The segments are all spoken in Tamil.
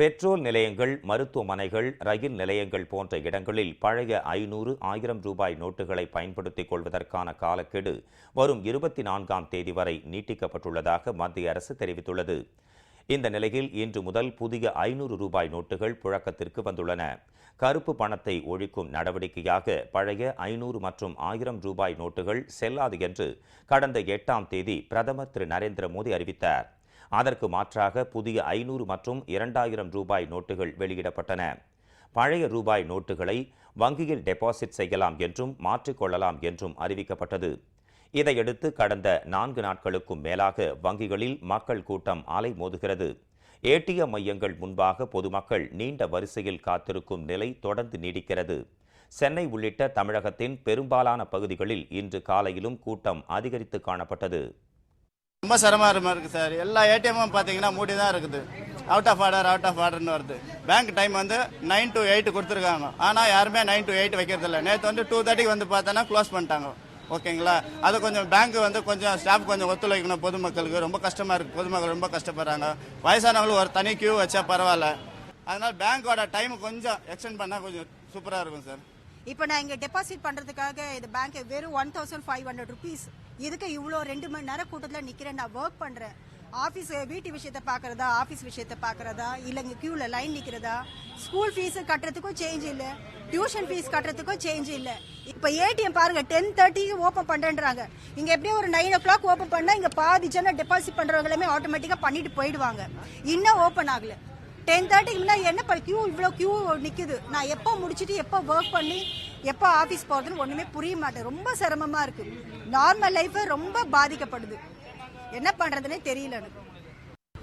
பெட்ரோல் நிலையங்கள் மருத்துவமனைகள் ரயில் நிலையங்கள் போன்ற இடங்களில் பழைய ஐநூறு ஆயிரம் ரூபாய் நோட்டுகளை பயன்படுத்திக் கொள்வதற்கான காலக்கெடு வரும் இருபத்தி நான்காம் தேதி வரை நீட்டிக்கப்பட்டுள்ளதாக மத்திய அரசு தெரிவித்துள்ளது. இந்த நிலையில் இன்று முதல் புதிய ஐநூறு ரூபாய் நோட்டுகள் புழக்கத்திற்கு வந்துள்ளன. கருப்பு பணத்தை ஒழிக்கும் நடவடிக்கையாக பழைய ஐநூறு மற்றும் ஆயிரம் ரூபாய் நோட்டுகள் செல்லாது என்று கடந்த எட்டாம் தேதி பிரதமர் திரு நரேந்திர மோடி அறிவித்தார். அதற்கு மாற்றாக புதிய ஐநூறு மற்றும் இரண்டாயிரம் ரூபாய் நோட்டுகள் வெளியிடப்பட்டன. பழைய ரூபாய் நோட்டுகளை வங்கியில் டெபாசிட் செய்யலாம் என்றும் மாற்றிக்கொள்ளலாம் என்றும் அறிவிக்கப்பட்டது. இதையடுத்து கடந்த நான்கு நாட்களுக்கும் மேலாக வங்கிகளில் மக்கள் கூட்டம் அலை மோதுகிறது. ஏடிஎம் மையங்கள் முன்பாக பொதுமக்கள் நீண்ட வரிசையில் காத்திருக்கும் நிலை தொடர்ந்து நீடிக்கிறது. சென்னை உள்ளிட்ட தமிழகத்தின் பெரும்பாலான பகுதிகளில் இன்று காலையிலும் கூட்டம் அதிகரித்து காணப்பட்டது. ரொம்ப சிரமமாக இருக்குது சார். எல்லா ஏடிஎம்மும் பார்த்தீங்கன்னா மூடி தான் இருக்குது. Out of order out of ஆர்டர்னு வருது. பேங்க் டைம் வந்து நைன் டு எயிட் கொடுத்துருக்காங்க. ஆனால் யாருமே நைன் டு எயிட் வைக்கிறதில்ல. நேற்று வந்து டூ தேர்ட்டிக்கு வந்து பார்த்தோன்னா க்ளோஸ் பண்ணிட்டாங்க. ஓகேங்களா அது கொஞ்சம் பேங்க் வந்து கொஞ்சம் ஸ்டாஃப் கொஞ்சம் ஒத்துழைக்கணும் பொதுமக்களுக்கு. ரொம்ப கஷ்டமாக இருக்குது பொதுமக்கள் ரொம்ப கஷ்டப்படுறாங்க. வயசானவங்களுக்கு ஒரு தனி கியூ வச்சா பரவாயில்ல. அதனால் பேங்க்கோட டைம் கொஞ்சம் எக்ஸ்டெண்ட் பண்ணால் கொஞ்சம் சூப்பராக இருக்கும் சார். இப்போ நான் இங்கே டெபாசிட் பண்ணுறதுக்காக இந்த பேங்க் வெறும் one thousand five hundred rupees இதுக்கு இவ்வளோ ரெண்டு மணி நேரம் கூட்டத்தில் நிற்கிறேன் நான் ஒர்க் பண்ணுறேன் ஆஃபீஸ் வீட்டு விஷயத்தை பார்க்குறதா ஆஃபீஸ் விஷயத்தை பார்க்குறதா இல்லை இங்கே க்யூவில் லைன் நிற்கிறதா ஸ்கூல் ஃபீஸ் கட்டுறதுக்கும் சேஞ்ச் இல்லை. டியூஷன் ஃபீஸ் கட்டுறதுக்கும் சேஞ்ச் இல்லை. இப்போ ஏடிஎம் பாருங்க டென் தேர்ட்டிக்கு ஓப்பன் பண்ணுறேன்றாங்க இங்கே எப்படியும் ஒரு நைன் ஓ கிளாக் ஓப்பன் பண்ணால் இங்கே பாதி ஜன டெபாசிட் பண்ணுறவங்களுமே ஆட்டோமேட்டிக்காக பண்ணிட்டு போயிடுவாங்க. இன்னும் ஓப்பன் ஆகலை. டென் தேர்ட்டிக்கு முன்னாடி என்ன பண்ண கியூ இவ்வளோ கியூ நிற்குது நான் எப்போ முடிச்சுட்டு எப்போ ஒர்க் பண்ணி எப்போ ஆஃபீஸ் போகிறதுன்னு ஒன்றுமே புரிய மாட்டேன். ரொம்ப சிரமமாக இருக்குது நார்மல் லைஃபு ரொம்ப பாதிக்கப்படுது. என்ன பண்ணுறதுனே தெரியல எனக்கு.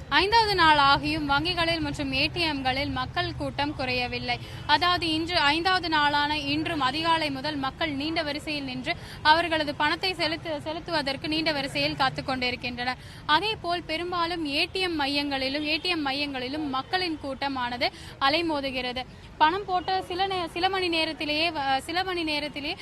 ஐந்தாவது நாள் ஆகியும் வங்கிகளில் மற்றும் ஏடிஎம்களில் மக்கள் கூட்டம் குறையவில்லை. அதாவது இன்று ஐந்தாவது நாளான இன்றும் அதிகாலை முதல் மக்கள் நீண்ட வரிசையில் நின்று அவர்களது பணத்தை செலுத்து செலுத்துவதற்கு நீண்ட வரிசையில் காத்துக் கொண்டிருக்கின்றனர். அதே போல் பெரும்பாலும் ஏடிஎம் மையங்களிலும் ஏடிஎம் மையங்களிலும் மக்களின் கூட்டமானது அலைமோதுகிறது. பணம் போட்ட சில சில மணி நேரத்திலேயே சில மணி நேரத்திலேயே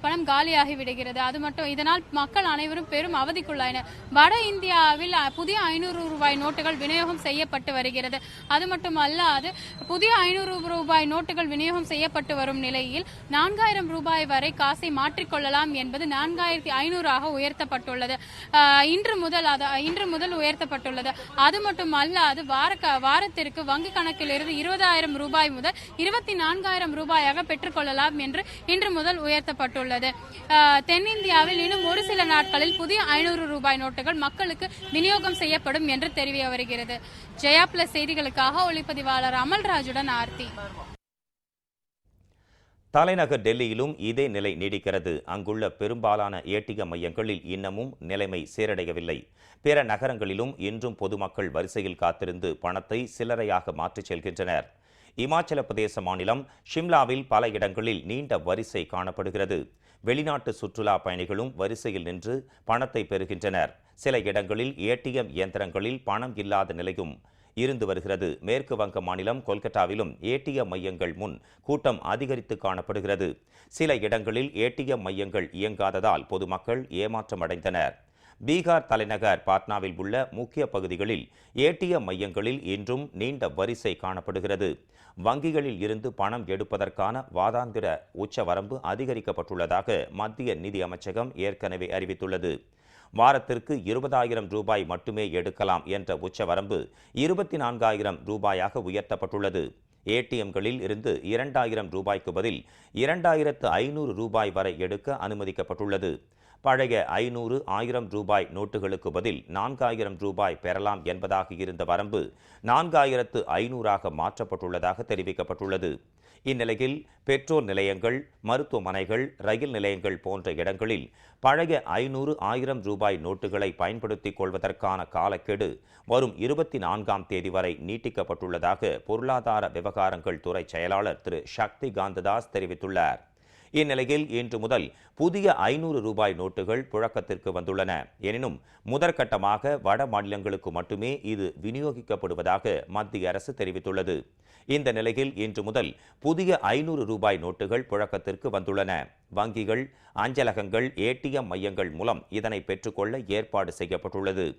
பணம் காலியாகி விடுகிறது. அது மட்டும் இதனால் மக்கள் அனைவரும் பெரும் அவதிக்குள்ளாயினர். வட இந்தியாவில் புதிய ஐநூறு ரூபாய் நோட்டுகள் நோட்டுகள் விநியோகம் செய்யப்பட்டு வருகிறது. அது மட்டுமல்லாது புதிய ஐநூறு ரூபாய் நோட்டுகள் விநியோகம் செய்யப்பட்டு வரும் நிலையில் நான்காயிரம் ரூபாய் வரை காசை மாற்றிக்கொள்ளலாம் என்பது நான்காயிரத்தி ஐநூறாக உயர்த்தப்பட்டுள்ளது. இன்று முதல் அது இன்று முதல் உயர்த்தப்பட்டுள்ளது. அது மட்டுமல்லாது வார வாரத்திற்கு வங்கி கணக்கிலிருந்து இருபதாயிரம் ரூபாய் முதல் இருபத்தி நான்காயிரம் ரூபாயாக பெற்றுக்கொள்ளலாம் என்று இன்று முதல் உயர்த்தப்பட்டுள்ளது. தென்னிந்தியாவில் இன்னும் ஒரு சில நாட்களில் புதிய ஐநூறு ரூபாய் நோட்டுகள் மக்களுக்கு விநியோகம் செய்யப்படும் என்று தெரிய வருகிறது. ஜெயா பிளஸ் செய்திகளுக்காக ஒளிப்பதிவாளர் அமல்ராஜுடன் ஆர்த்தி. தலைநகர் டெல்லியிலும் இதே நிலை நீடிக்கிறது. அங்குள்ள பெரும்பாலான ஏடிஎம் மையங்களில் இன்னமும் நிலைமை சீரடையவில்லை. பிற நகரங்களிலும் இன்றும் பொதுமக்கள் வரிசையில் காத்திருந்து பணத்தை சில்லறையாக மாற்றிச் செல்கின்றனர். இமாச்சல பிரதேச மாநிலம் ஷிம்லாவில் பல இடங்களில் நீண்ட வரிசை காணப்படுகிறது. வெளிநாட்டு சுற்றுலா பயணிகளும் வரிசையில் நின்று பணத்தை பெறுகின்றனர். சில இடங்களில் ஏடிஎம் இயந்திரங்களில் பணம் இல்லாத நிலையும் இருந்து வருகிறது. மேற்கு வங்க மாநிலம் கொல்கத்தாவிலும் ஏடிஎம் மையங்கள் முன் கூட்டம் அதிகரித்து காணப்படுகிறது. சில இடங்களில் ஏடிஎம் மையங்கள் இயங்காததால் பொதுமக்கள் ஏமாற்றம் அடைந்தனர். பீகார் தலைநகர் பாட்னாவில் உள்ள முக்கிய பகுதிகளில் ஏடிஎம் மையங்களில் இன்றும் நீண்ட வரிசை காணப்படுகிறது. வங்கிகளில் இருந்து பணம் எடுப்பதற்கான வாதாந்திர உச்சவரம்பு அதிகரிக்கப்பட்டுள்ளதாக மத்திய நிதி அமைச்சகம் ஏற்கனவே அறிவித்துள்ளது. வாரத்திற்கு இருபதாயிரம் ரூபாய் மட்டுமே எடுக்கலாம் என்ற உச்சவரம்பு இருபத்தி நான்காயிரம் ரூபாயாக உயர்த்தப்பட்டுள்ளது. ஏடிஎம்களில் இருந்து இரண்டாயிரம் ரூபாய்க்கு பதில் இரண்டாயிரத்து ஐநூறு ரூபாய் வரை எடுக்க அனுமதிக்கப்பட்டுள்ளது. பழைய ஐநூறு ஆயிரம் ரூபாய் நோட்டுகளுக்கு பதில் நான்காயிரம் ரூபாய் பெறலாம் என்பதாக இருந்த வரம்பு நான்காயிரத்து ஐநூறாக மாற்றப்பட்டுள்ளதாக தெரிவிக்கப்பட்டுள்ளது. இந்நிலையில் பெட்ரோல் நிலையங்கள் மருத்துவமனைகள் ரயில் நிலையங்கள் போன்ற இடங்களில் பழைய ஐநூறு ஆயிரம் ரூபாய் நோட்டுகளை பயன்படுத்திக் கொள்வதற்கான காலக்கெடு வரும் இருபத்தி நான்காம் தேதி வரை நீட்டிக்கப்பட்டுள்ளதாக பொருளாதார விவகாரங்கள் துறை செயலாளர் திரு. சக்தி காந்ததாஸ் தெரிவித்துள்ளார். இந்நிலையில் இன்று முதல் புதிய ஐநூறு ரூபாய் நோட்டுகள் புழக்கத்திற்கு வந்துள்ளன. எனினும் முதற்கட்டமாக வட மாநிலங்களுக்கு மட்டுமே இது விநியோகிக்கப்படுவதாக மத்திய அரசு தெரிவித்துள்ளது. இந்த நிலையில் இன்று முதல் புதிய ஐநூறு ரூபாய் நோட்டுகள் புழக்கத்திற்கு வந்துள்ளன. வங்கிகள் அஞ்சலகங்கள் ஏடிஎம் மையங்கள் மூலம் இதனை பெற்றுக்கொள்ள ஏற்பாடு செய்யப்பட்டுள்ளது.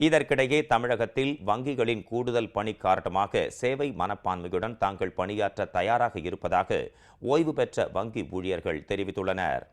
இதற்கிடையே தமிழகத்தில் வங்கிகளின் கூடுதல் பணி காரணமாக சேவை மனப்பான்மையுடன் தாங்கள் பணியாற்ற தயாராக இருப்பதாக ஓய்வு பெற்ற வங்கி ஊழியர்கள் தெரிவித்துள்ளனர்.